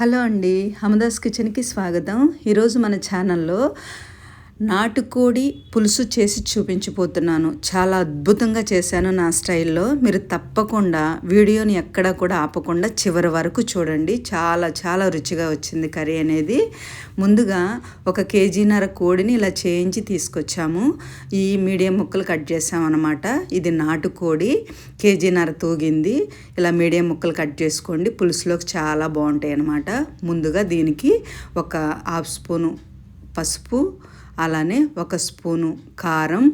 Hello అండి హమదాస్ కిచెన్కి స్వాగతం. ఈరోజు మన ఛానల్లో నాటుకోడి పులుసు చేసి చూపించిపోతున్నాను చాలా అద్భుతంగా చేశాను నా స్టైల్లో. మీరు తప్పకుండా వీడియోని ఎక్కడా కూడా ఆపకుండా చివరి వరకు చూడండి. చాలా చాలా రుచిగా వచ్చింది కర్రీ అనేది. ముందుగా ఒక కేజీన్నర కోడిని ఇలా చేయించి తీసుకొచ్చాము. ఈ మీడియం ముక్కలు కట్ చేసామన్నమాట. ఇది నాటుకోడి కేజీన్నర తూగింది. ఇలా మీడియం ముక్కలు కట్ చేసుకోండి. పులుసులోకి చాలా బాగుంటాయి అన్నమాట ముందుగా దీనికి ఒక హాఫ్ స్పూను పసుపు అలానే ఒక స్పూను కారం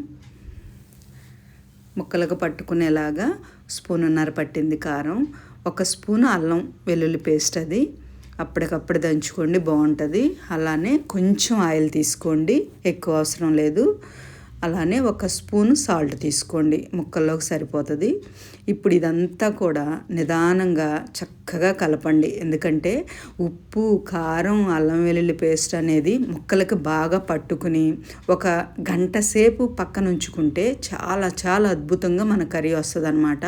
ముక్కలకు పట్టుకునేలాగా స్పూనున్నర పట్టింది కారం ఒక స్పూను అల్లం వెల్లుల్లి పేస్ట్ అది. అప్పటికప్పుడు దంచుకోండి బాగుంటుంది. అలానే కొంచెం ఆయిల్ తీసుకోండి ఎక్కువ అవసరం లేదు. అలానే ఒక స్పూను సాల్ట్ తీసుకోండి. ముక్కల్లోకి సరిపోతుంది. ఇప్పుడు ఇదంతా కూడా నిదానంగా చక్కగా కలపండి. ఎందుకంటే ఉప్పు కారం అల్లం వెల్లుల్లి పేస్ట్ అనేది ముక్కలకు బాగా పట్టుకుని ఒక గంట సేపు పక్కన ఉంచుకుంటే చాలా చాలా అద్భుతంగా మన కర్రీ వస్తుంది అనమాట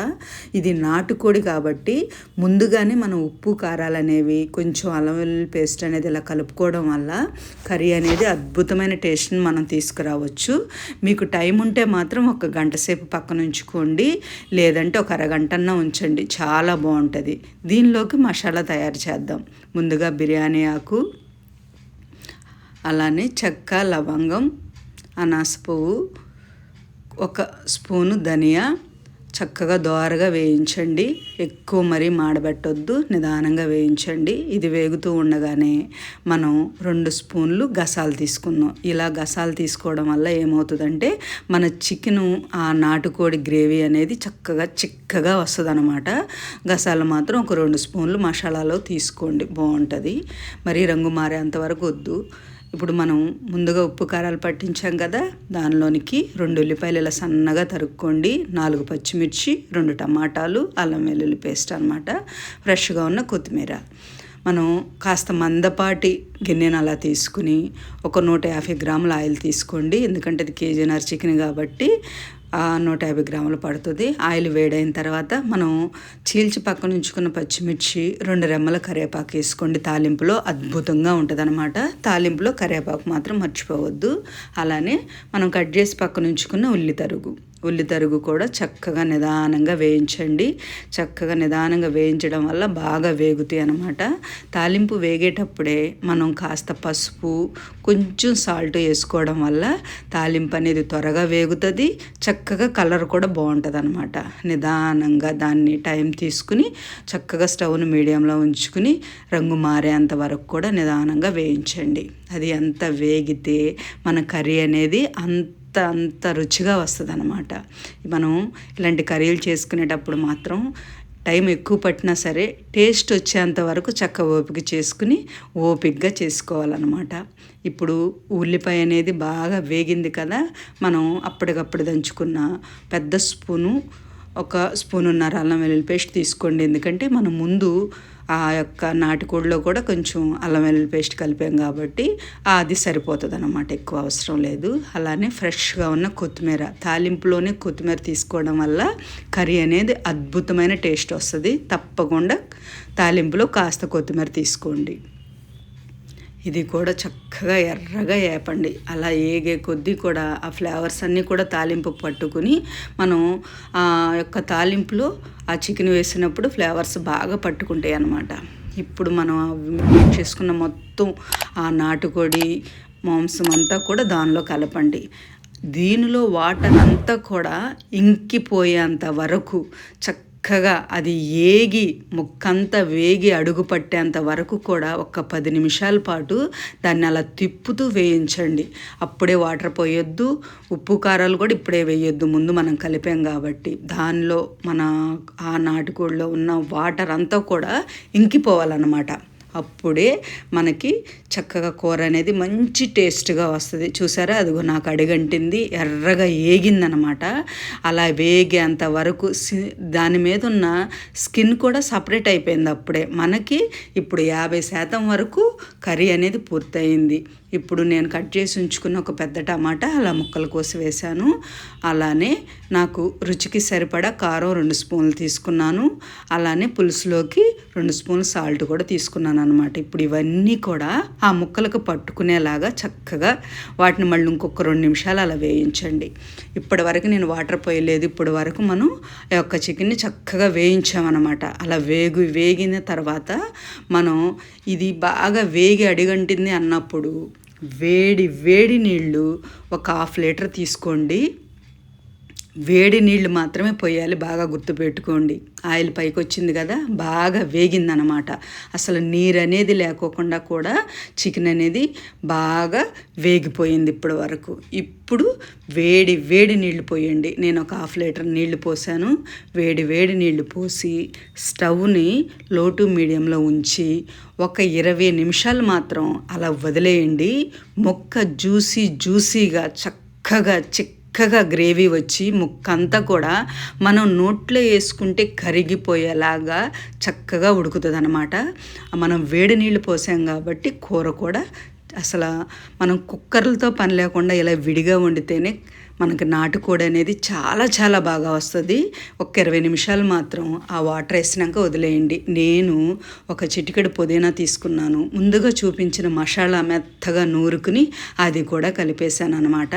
ఇది నాటుకోడి కాబట్టి ముందుగానే మనం ఉప్పు కారాలు అనేవి కొంచెం అల్లం వెల్లుల్లి పేస్ట్ అనేది ఇలా కలుపుకోవడం వల్ల కర్రీ అనేది అద్భుతమైన టేస్ట్ని మనం తీసుకురావచ్చు. మీకు టైం ఉంటే మాత్రం ఒక గంట సేపు పక్కన ఉంచుకోండి లేదంటే ఒక అరగంటన్నా ఉంచండి. చాలా బాగుంటుంది. దీనిలోకి మసాలా తయారు చేద్దాం. ముందుగా బిర్యానీ ఆకు అలానే చెక్క లవంగం అనాస పువ్వు ఒక స్పూను ధనియా చక్కగా దోరగా వేయించండి. ఎక్కువ మరీ మాడబెట్టొద్దు. నిదానంగా వేయించండి. ఇది వేగుతూ ఉండగానే మనం రెండు స్పూన్లు గసాలు తీసుకుందాం. ఇలా గసాలు తీసుకోవడం వల్ల ఏమవుతుందంటే మన చికెను ఆ నాటుకోడి గ్రేవీ అనేది చక్కగా చిక్కగా వస్తుంది అనమాట గసాలు మాత్రం ఒక రెండు స్పూన్లు మసాలాలో తీసుకోండి. బాగుంటుంది. మరీ రంగు మారేంత వరకు వద్దు. ఇప్పుడు మనం ముందుగా ఉప్పు కారాలు పట్టించాం కదా దానిలోనికి రెండు ఉల్లిపాయలు ఇలా సన్నగా తరుక్కోండి. నాలుగు పచ్చిమిర్చి రెండు టమాటాలు అల్లం వెల్లుల్లి పేస్ట్ అనమాట ఫ్రెష్గా ఉన్న కొత్తిమీర. మనం కాస్త మందపాటి గిన్నెను అలా తీసుకుని ఒక నూట యాభై గ్రాముల ఆయిల్ తీసుకోండి. ఎందుకంటే అది కేజీనర్ చికెన్ కాబట్టి నూట యాభై గ్రాములు పడుతుంది. ఆయిల్ వేడైన తర్వాత మనం చీల్చి పక్కన ఉంచుకున్న పచ్చిమిర్చి రెండు రెమ్మల కరివేపాకు వేసుకోండి. తాలింపులో అద్భుతంగా ఉంటుంది అనమాట తాలింపులో కరివేపాకు మాత్రం మర్చిపోవద్దు. అలానే మనం కట్ చేసి పక్కన ఉంచుకున్న ఉల్లి తరుగు. ఉల్లి తరుగు కూడా చక్కగా నిదానంగా వేయించండి. చక్కగా నిదానంగా వేయించడం వల్ల బాగా వేగుతాయి అనమాట తాలింపు వేగేటప్పుడే మనం కాస్త పసుపు కొంచెం సాల్ట్ వేసుకోవడం వల్ల తాలింపు అనేది త్వరగా వేగుతుంది. చక్కగా కలర్ కూడా బాగుంటుంది అనమాట నిదానంగా దాన్ని టైం తీసుకుని చక్కగా స్టవ్ను మీడియంలో ఉంచుకుని రంగు మారేంత వరకు కూడా నిదానంగా వేయించండి. అది ఎంత వేగితే మన కర్రీ అనేది అంత అంత అంత రుచిగా వస్తుంది అనమాట మనం ఇలాంటి కర్రీలు చేసుకునేటప్పుడు మాత్రం టైం ఎక్కువ పట్టినా సరే టేస్ట్ వచ్చేంత వరకు చక్క ఓపిక చేసుకుని ఓపికగా చేసుకోవాలన్నమాట. ఇప్పుడు ఉల్లిపాయ అనేది బాగా వేగింది కదా మనం అప్పటికప్పుడు దంచుకున్న పెద్ద స్పూను ఒక స్పూనున్నర అల్లం వెల్లుల్లి పేస్ట్ తీసుకోండి. ఎందుకంటే మనం ముందు ఆ యొక్క నాటుకోడిలో కూడా కొంచెం అల్లం వెల్లుల్లి పేస్ట్ కలిపాం కాబట్టి అది సరిపోతుంది అనమాట ఎక్కువ అవసరం లేదు. అలానే ఫ్రెష్గా ఉన్న కొత్తిమీర తాలింపులోనే కొత్తిమీర తీసుకోవడం వల్ల కర్రీ అనేది అద్భుతమైన టేస్ట్ వస్తుంది. తప్పకుండా తాలింపులో కాస్త కొత్తిమీర తీసుకోండి. ఇది కూడా చక్కగా ఎర్రగా వేపండి అలా ఏగే కొద్దీ కూడా ఆ ఫ్లేవర్స్ అన్నీ కూడా తాలింపు పట్టుకుని మనం ఆ యొక్క తాలింపులో ఆ చికెన్ వేసినప్పుడు ఫ్లేవర్స్ బాగా పట్టుకుంటాయి అన్నమాట. ఇప్పుడు మనం చేసుకున్న మొత్తం ఆ నాటుకోడి మాంసం అంతా కూడా దానిలో కలపండి. దీనిలో వాటర్ అంతా కూడా ఇంకిపోయేంత వరకు చక్క చక్కగా అది ఏగి ముక్కంతా వేగి అడుగు పట్టేంత వరకు కూడా ఒక పది నిమిషాల పాటు దాన్ని అలా తిప్పుతూ వేయించండి. అప్పుడే వాటర్ పోయొద్దు ఉప్పు కారాలు కూడా ఇప్పుడే వేయొద్దు ముందు మనం కలిపాం కాబట్టి. దానిలో మన ఆ నాటుకోడిలో ఉన్న వాటర్ అంతా కూడా ఇంకిపోవాలన్నమాట. అప్పుడే మనకి చక్కగా కూర అనేది మంచి టేస్ట్గా వస్తుంది. చూసారా? అదిగో నాకు అడిగంటింది. ఎర్రగా ఏగిందనమాట. అలా వేగేంత వరకు దాని మీద ఉన్న స్కిన్ కూడా సపరేట్ అయిపోయింది అప్పుడే. మనకి ఇప్పుడు యాభై శాతం వరకు కర్రీ అనేది పూర్తయింది. ఇప్పుడు నేను కట్ చేసి ఉంచుకున్న ఒక పెద్ద టమాటా అలా ముక్కలు కోసి వేశాను. అలానే నాకు రుచికి సరిపడా కారం రెండు స్పూన్లు తీసుకున్నాను. అలానే పులుసులోకి రెండు స్పూన్లు సాల్ట్ కూడా తీసుకున్నాను అనమాట ఇప్పుడు ఇవన్నీ కూడా ఆ ముక్కలకు పట్టుకునేలాగా చక్కగా వాటిని మళ్ళీ ఇంకొక రెండు నిమిషాలు అలా వేయించండి. ఇప్పటి వరకు నేను వాటర్ పోయలేదు ఇప్పటి వరకు మనం ఆ యొక్క చికెన్ని చక్కగా వేయించామన్నమాట. అలా వేగు వేగిన తర్వాత మనం ఇది బాగా వేగి అడిగంటింది అన్నప్పుడు వేడి వేడి నీళ్ళు ఒక హాఫ్ లీటర్ తీసుకోండి. వేడి నీళ్ళు మాత్రమే పోయాలి. బాగా గుర్తుపెట్టుకోండి ఆయిల్ పైకి వచ్చింది కదా బాగా వేగిందనమాట అసలు నీరు అనేది లేకోకుండా కూడా చికెన్ అనేది బాగా వేగిపోయింది ఇప్పటి వరకు. ఇప్పుడు వేడి వేడి నీళ్ళు పోయండి. నేను ఒక హాఫ్ లీటర్ నీళ్ళు పోసాను. వేడి వేడి నీళ్ళు పోసి స్టవ్ని లో టు మీడియంలో ఉంచి ఒక ఇరవై నిమిషాలు మాత్రం అలా వదిలేయండి. మొక్క జ్యూసీ జ్యూసీగా చక్కగా చిక్ చక్కగా గ్రేవీ వచ్చి ముక్కంతా కూడా మనం నోట్లో వేసుకుంటే కరిగిపోయేలాగా చక్కగా ఉడుకుతుంది అనమాట మనం వేడి నీళ్ళు పోసాం కాబట్టి కూర కూడా అసలు మనం కుక్కర్లతో పని లేకుండా ఇలా విడిగా వండితేనే మనకు నాటుకోడి అనేది చాలా చాలా బాగా వస్తుంది. ఒక ఇరవై నిమిషాలు మాత్రం ఆ వాటర్ వేసినాక వదిలేయండి. నేను ఒక చిటికెడు పుదీనా తీసుకున్నాను. ముందుగా చూపించిన మసాలా మెత్తగా నూరుకుని అది కూడా కలిపేశాను అనమాట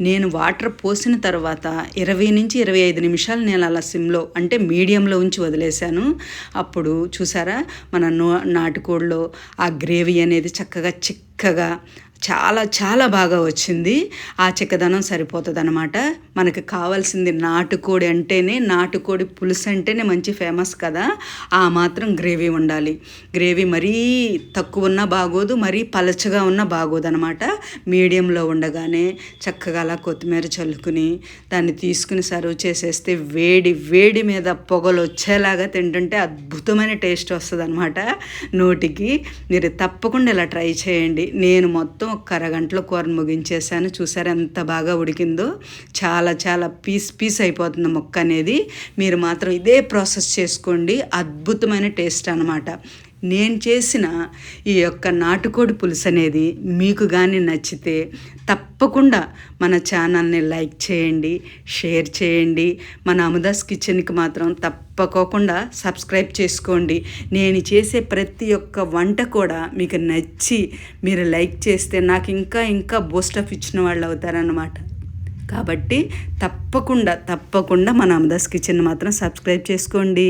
నేను వాటర్ పోసిన తర్వాత ఇరవై నుంచి ఇరవై ఐదు నిమిషాలు నేను అలా సిమ్లో అంటే మీడియంలో ఉంచి వదిలేశాను. అప్పుడు చూసారా? మన నాటుకోడిలో ఆ గ్రేవీ అనేది చక్కగా చిక్ చక్కగా చాలా చాలా బాగా వచ్చింది. ఆ చిక్కదనం సరిపోతుంది అనమాట మనకి కావాల్సింది నాటుకోడి అంటేనే నాటుకోడి పులుసు అంటేనే మంచి ఫేమస్ కదా. ఆ మాత్రం గ్రేవీ ఉండాలి. గ్రేవీ మరీ తక్కువ ఉన్నా బాగోదు మరీ పలచగా ఉన్నా బాగోదు అనమాట మీడియంలో ఉండగానే చక్కగా అలా కొత్తిమీర చల్లుకుని దాన్ని తీసుకుని సర్వ్ చేసేస్తే వేడి వేడి మీద పొగలు వచ్చేలాగా తింటుంటే అద్భుతమైన టేస్ట్ వస్తుంది అనమాట నోటికి మీరు తప్పకుండా ఇలా ట్రై చేయండి. నేను మొత్తం ఒక అరగంటలో కూరను ముగించేసాను చూసారు ఎంత బాగా ఉడికిందో? చాలా చాలా పీస్ పీస్ అయిపోతుంది మొక్క అనేది. మీరు మాత్రం ఇదే ప్రాసెస్ చేసుకోండి. అద్భుతమైన టేస్ట్ అనమాట నేను చేసిన ఈ యొక్క నాటుకోడి పులుసు అనేది మీకు కానీ నచ్చితే తప్పకుండా మన ఛానల్ని లైక్ చేయండి షేర్ చేయండి. మన అముదాస్ కిచెన్కి మాత్రం తప్పకోకుండా సబ్స్క్రైబ్ చేసుకోండి. నేను చేసే ప్రతి ఒక్క వంట కూడా మీకు నచ్చి మీరు లైక్ చేస్తే నాకు ఇంకా ఇంకా బూస్టప్ ఇచ్చిన వాళ్ళు అవుతారన్నమాట. కాబట్టి తప్పకుండా తప్పకుండా మన అమదాస్ కిచెన్ మాత్రం సబ్స్క్రైబ్ చేసుకోండి.